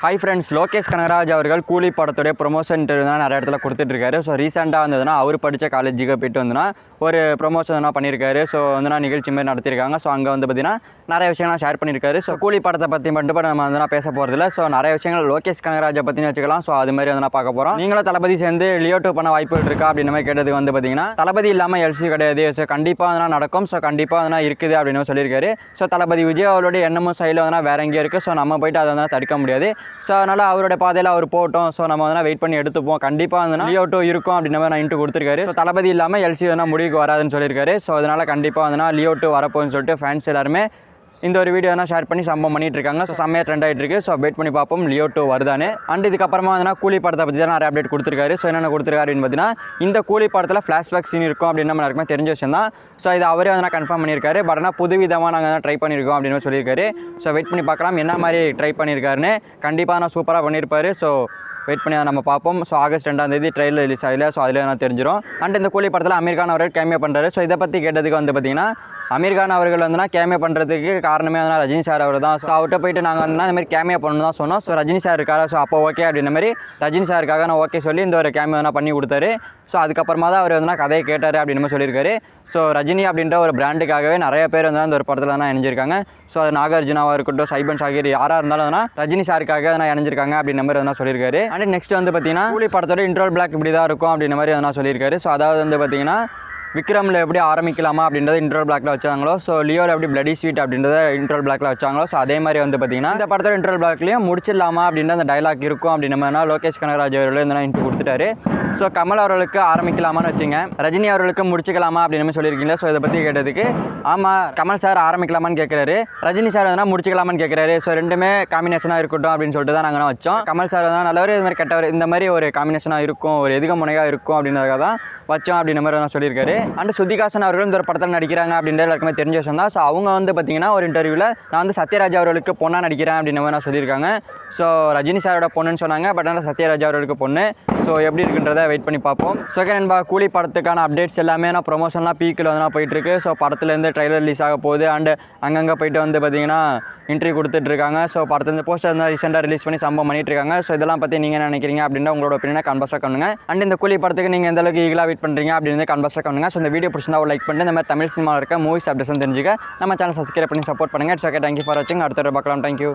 Hi friends Lokesh Kanagaraj அவர்கள் கூலி படத்துடைய ப்ரொமோஷன் தான் நிறைய இடத்துல கொடுத்துட்ருக்காரு. ஸோ ரீசெண்டாக வந்ததுன்னா அவர் படித்த காலேஜுக்கு போயிட்டு வந்துன்னா ஒரு ப்ரொமோஷன் பண்ணியிருக்காரு. ஸோ வந்துனா நிகழ்ச்சி மாதிரி நடத்தியிருக்காங்க. ஸோ அங்கே வந்து பார்த்தீங்கன்னா நிறைய விஷயங்கள்லாம் ஷேர் பண்ணியிருக்காரு. ஸோ கூலி படத்தை பற்றி மட்டும் நம்ம வந்து பேச போகிறதில்ல ஸோ நிறைய விஷயங்கள் லோகேஷ் கனகராஜை பற்றினு வச்சுக்கலாம். ஸோ அது மாதிரி வந்து பார்க்க போகிறோம் நீங்களும் தளபதி சேர்ந்து லியோ டூ பண்ண வாய்ப்புகள் இருக்கா அப்படின்ற மாதிரி கேட்டதுக்கு வந்து பார்த்தீங்கன்னா தளபதி இல்லாமல் எல்சி கிடையாது. ஸோ கண்டிப்பாக வந்து நடக்கும். ஸோ கண்டிப்பாக வந்து இருக்குது அப்படின்னு சொல்லியிருக்காரு. ஸோ தளபதி விஜய் அவருடைய எண்ணமும் சைடில் வந்து வேற எங்கேயும் இருக்குது ஸோ நம்ம போயிட்டு அதை வந்து தடுக்க முடியாது. ஸோ அதனால் அவரோட பாதையில் அவர் போட்டோம் ஸோ நம்ம வந்து வெயிட் பண்ணி எடுத்துப்போம். கண்டிப்பாக வந்து லியோ டூ இருக்கும் அப்படின்ற மாதிரி நான் இன்ட்டு கொடுத்துருக்காரு. ஸோ தளபதி இல்லாமல் எல்சி வந்து முடிவுக்கு வராதுன்னு சொல்லியிருக்காரு. ஸோ அதனால் கண்டிப்பாக வந்து லியோ டூ வரப்போன்னு சொல்லிட்டு ஃபேன்ஸ் எல்லாருமே இந்த ஒரு வீடியோ தான் ஷேர் பண்ணி சம்பவம் பண்ணிட்டு இருக்காங்க ஸோ செம்மையாக ட்ரெண்ட் ஆகிட்டு இருக்கு ஸோ வெயிட் பண்ணி பார்ப்போம். லியோ டூ வருதானே அண்ட் இதுக்கப்புறமா வந்து கூலி படத்தை பற்றி தான் நிறைய அப்டேட் கொடுத்துருக்காரு. ஸோ என்னென்ன கொடுத்துருக்காரு அப்படின்னு பார்த்தீங்கன்னா இந்த கூலி படத்தில் ஃப்ளாஷ்பேக் சீன் இருக்கும் அப்படின்னு நம்ம எல்லாருக்குமே தெரிஞ்ச விஷயம் தான் ஸோ இது அவரே வந்து கன்ஃபார்ம் பண்ணியிருக்காரு. பட் ஆனால் புது விதமாக நாங்கள் தான் ட்ரை பண்ணியிருக்கோம் அப்படின்னு சொல்லியிருக்காரு. ஸோ வெயிட் பண்ணி பார்க்கலாம். என்ன மாதிரி ட்ரை பண்ணியிருக்காருன்னு. கண்டிப்பாக நான் சூப்பராக பண்ணியிருப்பார். ஸோ வெயிட் பண்ணி அதை நம்ம பார்ப்போம். ஸோ ஆகஸ்ட் ரெண்டாம் தேதி ட்ரெயிலில் ரிலீஸ் ஆகல. ஸோ அதில் நான் தெரிஞ்சிடும் அண்ட் இந்த கூலி படத்தில் அமீர்கான் அவர்கள் கேமியோ பண்ணுறாரு ஸோ இதை பற்றி கேட்டதுக்கு வந்து பார்த்தீங்கன்னா அமீர் கான் அவர்கள் வந்துனா கேமியா பண்ணுறதுக்கு காரணமே வந்து ரஜினி சார் அவர் தான். ஸோ அவர்கிட்ட போயிட்டு நாங்கள் வந்து இந்த மாதிரி கேமியோ பண்ணணும் தான் சொன்னோம். ஸோ ரஜினி சார் இருக்காரு? ஸோ அப்போ ஓகே அப்படின்ற மாதிரி ரஜினி சாருக்காக நான் ஓகே சொல்லி இந்த ஒரு கேமியா நான் பண்ணி கொடுத்தாரு. ஸோ அதுக்கப்புறமா தான் அவர் வந்து கதையை கேட்டார் அப்படின்னு மாதிரி சொல்லியிருக்காரு. ஸோ ரஜினி அப்படின்ற ஒரு பிராண்டுக்காகவே நிறைய பேர் வந்து அந்த ஒரு படத்தில் தான் இணைஞ்சிருக்காங்க. ஸோ அது நாகார்ஜுனாவாக இருக்கட்டும் சைபன் ஷாகிர் யாராக இருந்தாலும் வந்து ரஜினி சாருக்காக நான் இணைஞ்சிருக்காங்க அப்படின்ற மாதிரி வந்து சொல்லியிருக்காரு. அண்ட் நெக்ஸ்ட் வந்து பார்த்தீங்கன்னா கூலி படத்தோட இன்ட்ரோல் பிளாக் இப்படி தான் இருக்கும் அப்படின்ற மாதிரி வந்து சொல்லியிருக்காரு. ஸோ அதாவது வந்து பார்த்தீங்கன்னா விக்ரமில் எப்படி ஆரம்பிக்கலாமா அப்படின்றத இன்ட்ரோல் பிளாக்ல வச்சாங்களோ ஸோ லியோவில் எப்படி பிளடி ஸ்வீட் அப்படின்றத இன்ட்ரோல் பிளாக்ல வச்சாங்களோ ஸோ அதே மாதிரி வந்து பார்த்தீங்கன்னா இந்த படத்தோட இன்ட்ரோல் பிளாக்லையும் முடிச்சிடலாமா அப்படின்ற அந்த டைலாக் இருக்கும் அப்படின்ற மாதிரினா லோகேஷ் கனகராஜ் அவர்கள் இந்த இன்ட்டு கொடுத்துட்டாரு. ஸோ கமல் அவர்களுக்கு ஆரம்பிக்கலாமான்னு வச்சுங்க. ரஜினி அவர்களுக்கு முடிச்சுக்கலாமா அப்படின்னு மாதிரி சொல்லியிருக்கீங்களா? ஸோ இதை பற்றி கேட்டதுக்கு ஆமாம் கமல் சார் ஆரம்பிக்கலாமான்னு கேட்குறாரு ரஜினி சார் எதனா முடிச்சுக்கலாமான்னு கேட்குறாரு ஸோ ரெண்டுமே காம்பினேஷனாக இருக்கட்டும் அப்படின்னு சொல்லிட்டு தான் நாங்கள் வச்சோம். கமல் சார் வந்து நல்லவர் இது மாதிரி கெட்டவர் இந்த மாதிரி ஒரு காம்பினேஷனாக இருக்கும் ஒரு எதுக முனையாக இருக்கும் அப்படின்றதுக்காக தான் வச்சோம் அப்படின்ற மாதிரி நான் சொல்லியிருக்காரு. அண்ட் சுதிகாசன் அவர்கள் இந்த ஒரு படத்தில் நடிக்கிறாங்க அப்படின்ற எல்லாருக்குமே தெரிஞ்ச விஷயம் தான். ஸோ அவங்க வந்து பார்த்தீங்கன்னா ஒரு இன்டர்வியூவில் நான் வந்து சத்யராஜ் அவர்களுக்கு பொண்ணாக நடிக்கிறேன் அப்படின்ற மாதிரி நான் சொல்லியிருக்காங்க. ஸோ ரஜினி சாரோட பொண்ணுன்னு சொன்னாங்க பட் ஆனால் சத்யராஜ் அவர்களுக்கு பொண்ணு. ஸோ எப்படி இருக்குன்றதை வெயிட் பண்ணி பார்ப்போம். செகண்ட் நண்பா கூலி படத்துக்கான அப்டேட்ஸ் எல்லாமே நான் ப்ரொமோஷன்லாம் பீக்கில் வந்து நான் போயிட்டுருக்கு ஸோ படத்துலேருந்து ட்ரைலர் ரிலீஸ் ஆக போகுது. அண்ட் அங்கங்கே போயிட்டு வந்து பார்த்தீங்கன்னா இன்டர்வியூ கொடுத்துட்ருக்காங்க ஸோ படத்துலேருந்து போஸ்டர் வந்து ரீசெண்டாக ரிலீஸ் பண்ணி சம்பவம் பண்ணிட்டு இருக்காங்க. ஸோ இதெல்லாம் பற்றி நீங்கள் என்ன நினைக்கிறீங்க அப்படின்னா உங்களோட ஒப்பீனியனை கன்வர்ஸாக பண்ணுங்க அண்ட் இந்த கூலி படத்துக்கு நீங்கள் எந்தளவுக்கு ஈகலாக வெயிட் பண்ணுறீங்க அப்படின்னு கன்வர்ஸாக பண்ணுங்கள் ஸோ இந்த வீடியோ பிடிச்சிருந்தா ஒரு லைக் பண்ணிட்டு இந்த மாதிரி தமிழ் சினிமாவில் இருக்க மூவிஸ் அப்டேஷன் தெரிஞ்சுக்க நம்ம சேனல் சப்ஸ்கிரைப் பண்ணி சப்போர்ட் பண்ணுங்கள் it's okay thank you for வாட்சிங் அடுத்த பார்க்கலாம். தேங்க்யூ